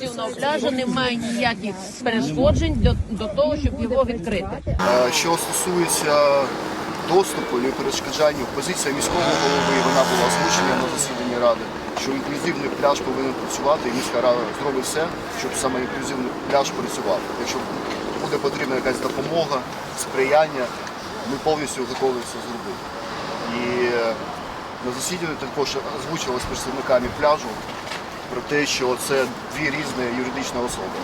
інклюзивного пляжу немає ніяких перешкоджень до, до того, щоб його відкрити. Е, Що стосується доступу і перешкоджання, позиція міського голови вона була озвучена на засіданні ради, що інклюзивний пляж повинен працювати, і міська рада зробить все, щоб саме інклюзивний пляж працював. Якщо буде потрібна якась допомога, сприяння, ми повністю готові це зробити. І е, на засіданні також озвучили з представниками пляжу про те, що це дві різні юридичні особи.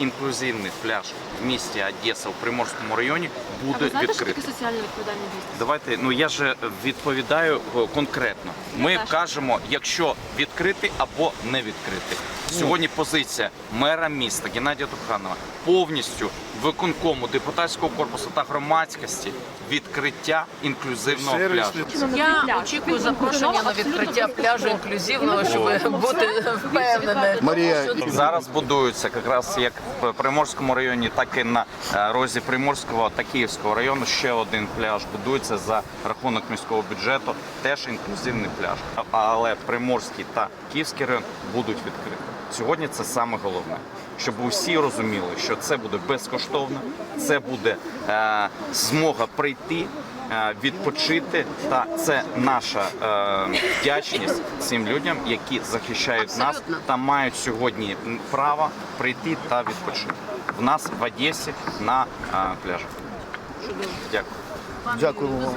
Інклюзивний пляж в місті Одеса у Приморському районі буде Ви знаєте, що відкритий. таке соціально відповідальний бізнес? Давайте, ну я же відповідаю е, конкретно. Ми теж. кажемо, якщо відкрити або не відкрити. Сьогодні позиція мера міста Геннадія Туханова повністю виконкому депутатського корпусу та громадськості відкриття інклюзивного пляжу. Я очікую запрошення на відкриття пляжу інклюзивного, щоб бути впевненою. Марія, Зараз будуються якраз як в Приморському районі, так і на е, розі Приморського та Київського району. Ще один пляж будується за рахунок міського бюджету. Теж інклюзивний пляж. Але Приморський та Київський район будуть відкриті. Сьогодні це саме головне, щоб усі розуміли, що це буде безкоштовно, це буде е, змога прийти. Е, Відпочити, та це наша е, вдячність цим людям, які захищають нас та мають сьогодні право прийти та відпочити. В нас в Одесі на е, пляжах. Дякую. Дякую вам.